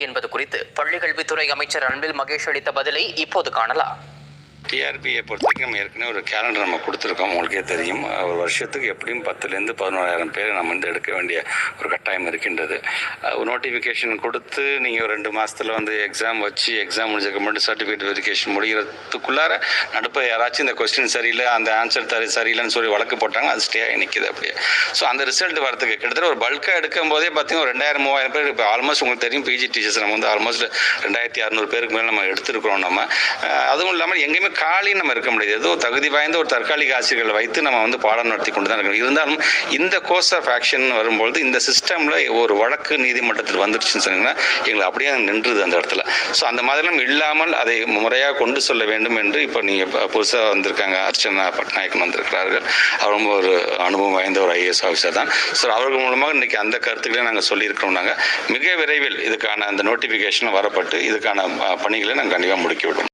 என்பது குறித்து பள்ளிக்கல்வித்துறை அமைச்சர் அன்பில் மகேஷ் அளித்த பதிலை இப்போது காணலாம். டிஆர்பியை பொறுத்த வரைக்கும் நம்ம ஏற்கனவே ஒரு கேலண்டர் நம்ம கொடுத்துருக்கோம். உங்களுக்கே தெரியும். ஒரு வருஷத்துக்கு எப்படியும் பத்துலேருந்து பதினோராயிரம் பேர் நம்ம வந்து எடுக்க வேண்டிய ஒரு கட்டாயம் இருக்கின்றது. ஒரு நோட்டிஃபிகேஷன் கொடுத்து நீங்கள் ஒரு ரெண்டு மாதத்தில் வந்து எக்ஸாம் வச்சு எக்ஸாம் முடிஞ்சதுக்கு மட்டும் சர்டிஃபிகேட் வெரிஃபிகேஷன் முடிகிறதுக்குள்ளார நடுப்ப யாராச்சும் இந்த கொஸ்டின் சரியில்லை அந்த ஆன்சர் தரி சரியில்லைன்னு சொல்லி வழக்கு போட்டாங்க அது ஸ்டே நிற்கிது அப்படியே. ஸோ அந்த ரிசல்ட் வரதுக்கு கிட்டத்தட்ட ஒரு பல்காக எடுக்கும் போதே பார்த்தீங்கன்னா ஒரு ரெண்டாயிரம் மூவாயிரம் பேர் இப்போ ஆல்மோஸ்ட் உங்களுக்கு தெரியும் பிஜி டீச்சர்ஸ் நம்ம வந்து ஆல்மோஸ்ட் ரெண்டாயிரத்தி அறநூறு பேருக்கு மேலே நம்ம எடுத்துருக்குறோம் நம்ம. அதுவும் இல்லாமல் எங்கேயுமே காலி நம்ம இருக்க முடியாது. ஏதோ தகுதி வாய்ந்த ஒரு தற்காலிக ஆசிரியர்களை வைத்து நம்ம வந்து பாடம் நடத்தி கொண்டு தான் இருக்கணும். இருந்தாலும் இந்த கோர்ஸ் ஆஃப் ஆக்ஷன் வரும்பொழுது இந்த சிஸ்டமில் ஒரு வழக்கு நீதிமன்றத்தில் வந்துருச்சுன்னு சொன்னீங்கன்னா எங்களை அப்படியே நின்றுது அந்த இடத்துல. ஸோ அந்த மாதிரிலாம் இல்லாமல் அதை முறையாக கொண்டு சொல்ல வேண்டும் என்று இப்போ நீங்கள் புதுசாக வந்திருக்காங்க. அர்ச்சனா பட்நாயக்கன் வந்திருக்கிறார்கள். அவர் ரொம்ப ஒரு அனுபவம் வாய்ந்த ஒரு ஐஏஎஸ் ஆஃபீஸர் தான். ஸோ அவர்கள் மூலமாக இன்றைக்கி அந்த கருத்துக்களை நாங்கள் சொல்லியிருக்கிறோம் நாங்கள் மிக விரைவில் இதுக்கான அந்த நோட்டிஃபிகேஷன் வரப்பட்டு இதுக்கான பணிகளை நாங்கள் கண்டிப்பாக முடுக்கிவிடும்